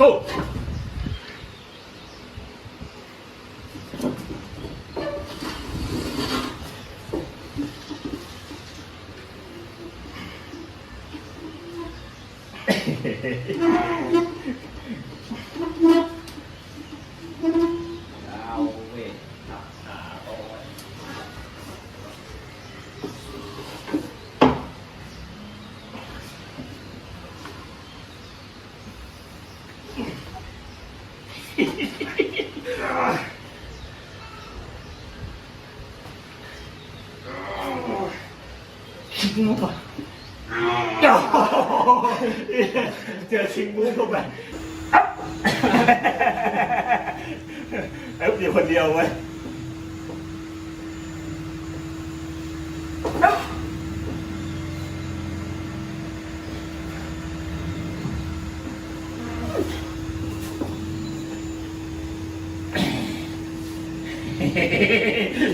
ตู้เอาเวทขับขาโอ้ย ชิงมุกอะเจอชิงมุกเข้าไปไอ้เดียวคนเดียวเว้ย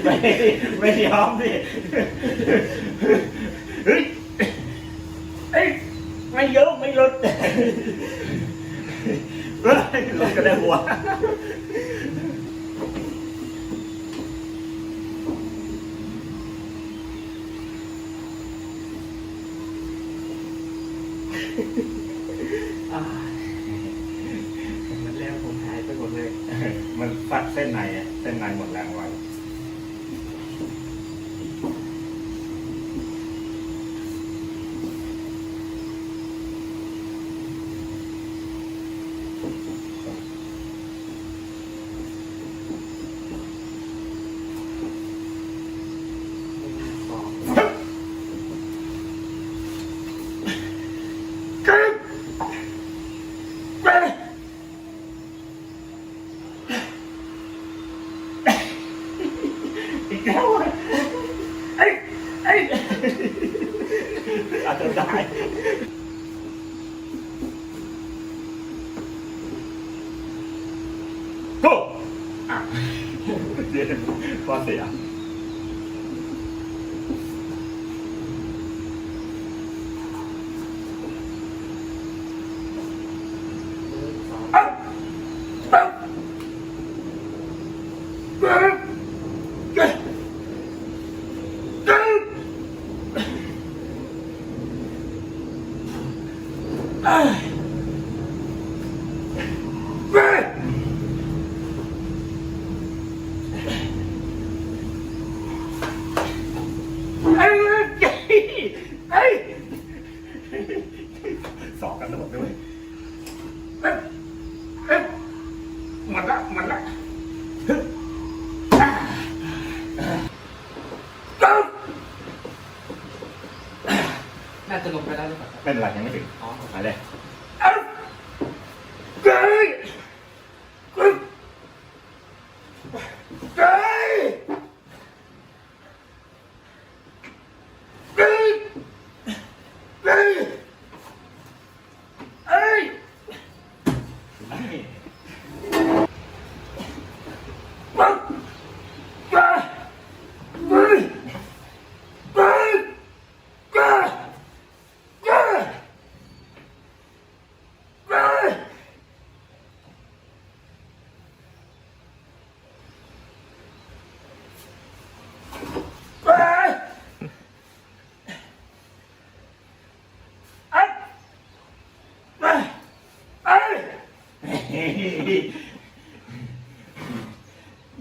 ไม่ไม่ยอมดิ เฮ้ยเอ้ยไม่เยอะไม่ลดเฮ้ยลดก็ได้หัวอ่ามันแล้วผมหายไปหมดเลย มันฟัดเส้นในอะเส้นในหมดแรงไว้ อีกแล้วอะไอ้ไอ้อาจจะได้โก้อะ เดี๋ยวพอเสียอะอะอะ สองกันทั้งหมดด้วยมันละมันละ น่าจะลงไปแล้วหรือเปล่าเป็นไรยังไม่ถึงอ๋อ มาเลย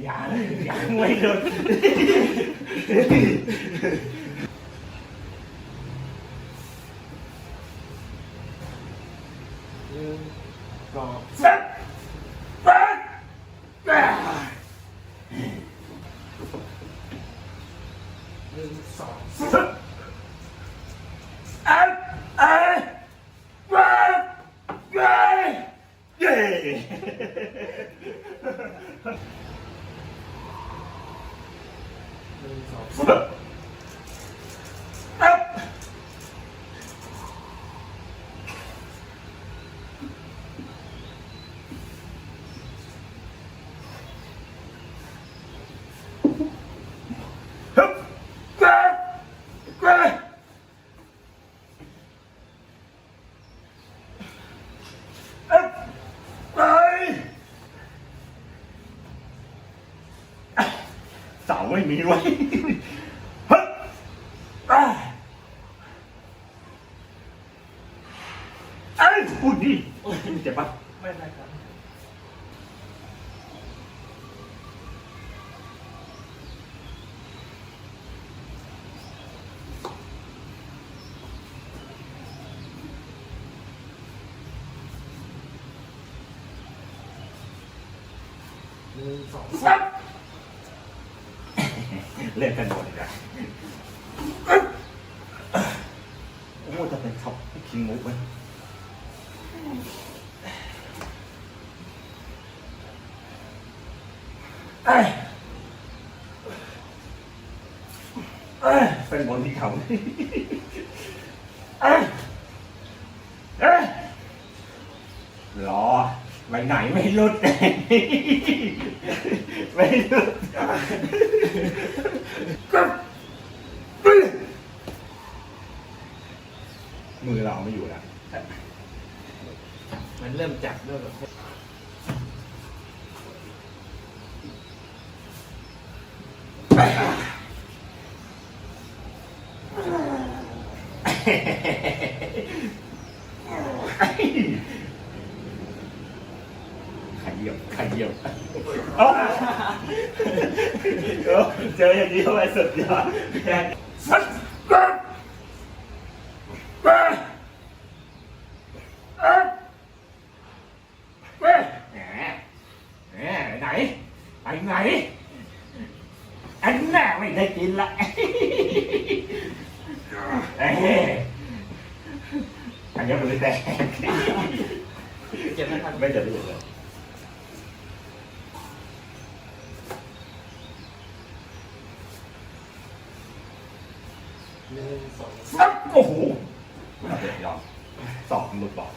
อย่าเลยอย่าไม่โดน ไม่มีไว้ จ็บปะไม่ได้ครับหนึ่งสองซับเล่นกันหมดเลยนะโอ้จะเป็นช็อปคิงมุกไหม เป็นบอลที่เขาเอ้ยเอ้รอไปไหนไม่ลุดไม่ลุดมือเราไม่อยู่แล้ว มันเริ่มจับเริ่มแบบ ขยียบขยียบเอ้า เออเจออย่างนี้เข้าไปสุดยอดแกสัตว์กัดกัดเอ๊ะเอ๊ะแหมแหมไหนไปไหนอันน่าไม่ได้กินละเอ้ยอันนี้มันเลยแดงเจ็บนะครับไม่จะไม่เจ็บ เลยหนึ่งสองซับโอ้โหเราเด็ยอมสองหลุดบอก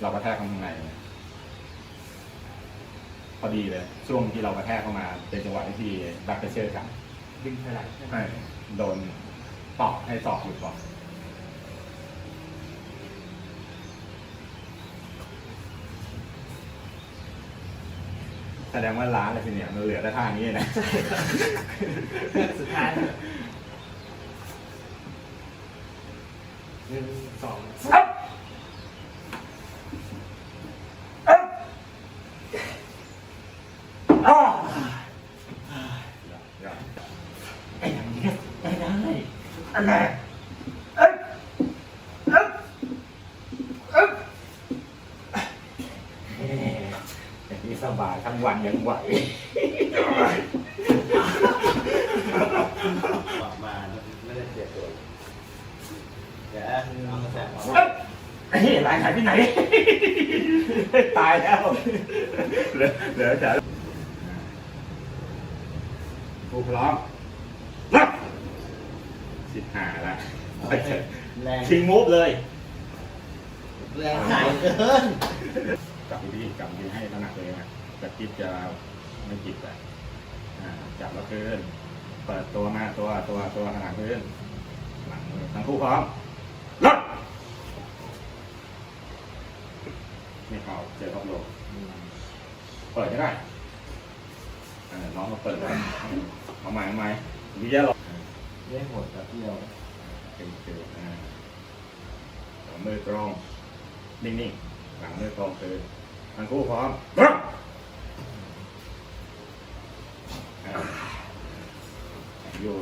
เรากระแทกข้างในเนี่ยพอดีเลย ช่วงที่เรากระแทกเข้ามา เป็นจังหวะที่แบ็คเชอร์กันดึงเท่าไหร่ใช่ไหมให้โดนตอกให้สอกหลุดบอกแสดงว่าล้าเลยทีเนี่ยมันเหลือแต่ท่านี้นะสุดท้าย หนึ่งสองซับเอ๊ะอ้าวไอ้อย่างนี้ไม่ได้อันไหนเอ๊ะเอ๊ะเอ๊ะเอ๊ะอย่างนี้สบายทั้งวันยังไหว ออกมาไม่ได้เจ็บตัวเดี๋ยวเอามาแสบ เอ๊ะไอ้เฮ้ยหลายหายไปไหน ตายแล้วเหลือเหลือแต่ผู้พร้อมรับสิบห้าละแรงชิงมูฟเลย แรงหายเกินจับดีๆจับดีให้ถนัดเลยนะจะคิดจะไม่จิบอะอ่าจับแล้วขึ้นเปิดตัวมาตัวตัวตัวขนาดขึ้นหลังมือทั้งคู่พร้อมรับ ไม่เข้าเจอครอบโลกเปิดก็ได้อ่าน้องมาเปิดเลยเอาใหม่เอาใหม่วิทยาหรอกเล่นหมดแบบเดียวเป็นคืออ่าหลังมือตรง นิ่งๆ หลังมือตรงคือทั้งคู่พร้อมรับอ่าอยู่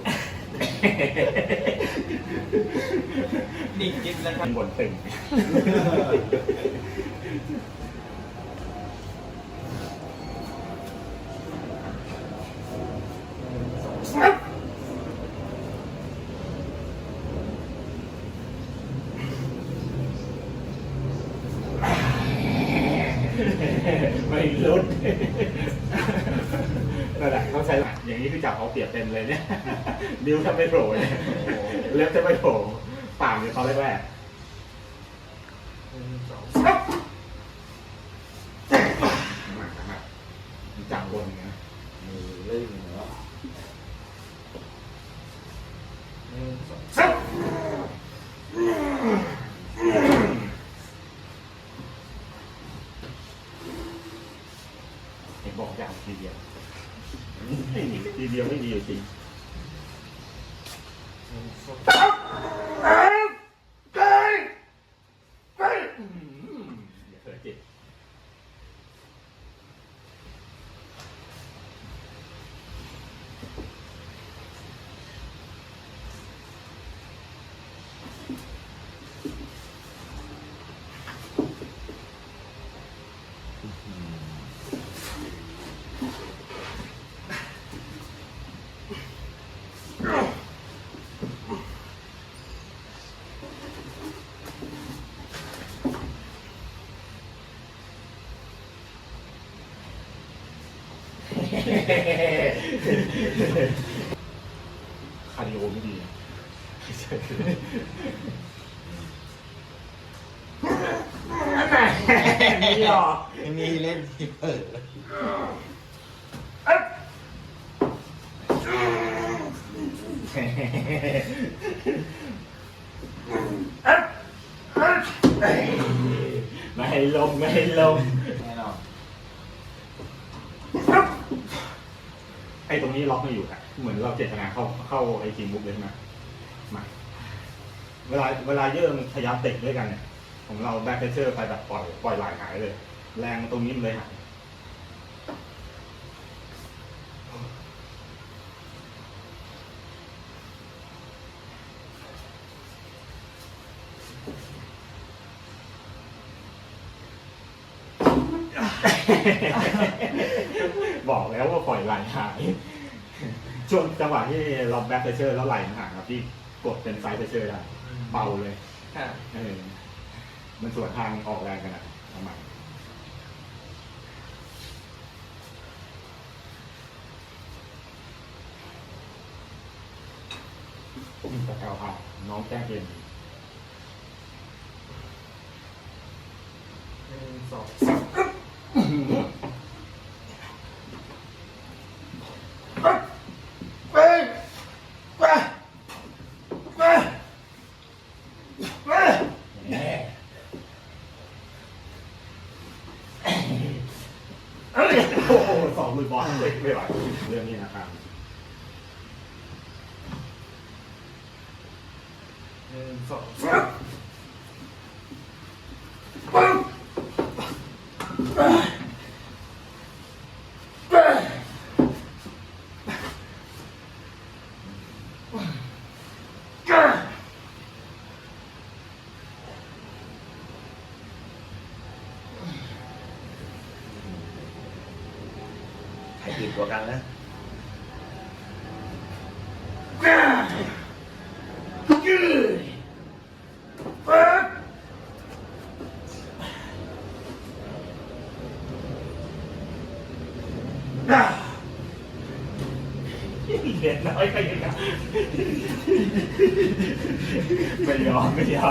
นิ่งกิ๊บแล้วครัเป็บนบนตึงหนึ่งสอง ไม่ลุดนั่นแหละเขาใช้อย่างนี้คือจับเอาเปรียบเต็มเลยเนี่ย นิ้วจะไม่โผล่เนี่ยเล็บจะไม่โผล่ปากเนี่ยเขาแรกหนึ่ง สองๆมามาจับบนนะมือเล่นเนาะหนึ่งสองซับเห็นบอกอยากทีเดียวไม่มีทีเดียวไม่ดีอยู่จริงหนึ่งสองเอ้ยเอ้ยเอ้ยอืมอย่าเผลอจิต คาร์ดิโอไม่ดีนะใช่ไม่หรอกไม่มีเล่นที่เปิดไม่ให้ลงไม่ให้ลง แน่นอน ไอ้ตรงนี้ล็อกไม่อยู่ค่ะเหมือนเราเจตนาเข้าเข้าไอ้ทีมมุกเลยนะมาเวลาเวลาเยอะมันพยายามตะด้วยกันเนี่ยของเราแบ็คเทอร์ไปแบบปล่อยปล่อยไหลหายเลย แรงตรงนี้มันเลยหาย บอกแล้วว่าปล่อยไหลหายช่วงจังหวะที่เราแบ็คเทอร์แล้วไหลมันห่างครับที่กดเป็นไซด์เทอร์ได้เบาเลยค่ะเออมันสวนทางออกแรงกันอะทำไมตะเกาพาน้องแจ้งเกมหนึ่งสองเฮ้ยไปไปไปเอ้ยโอ้โหส องมือบอลเลยไม่ไหวเรื่องนี้นะครับหนึ่งสอง ใครติดกว่ากันนะเด็กน้อยก็ยังไม่ยอมไม่ยอม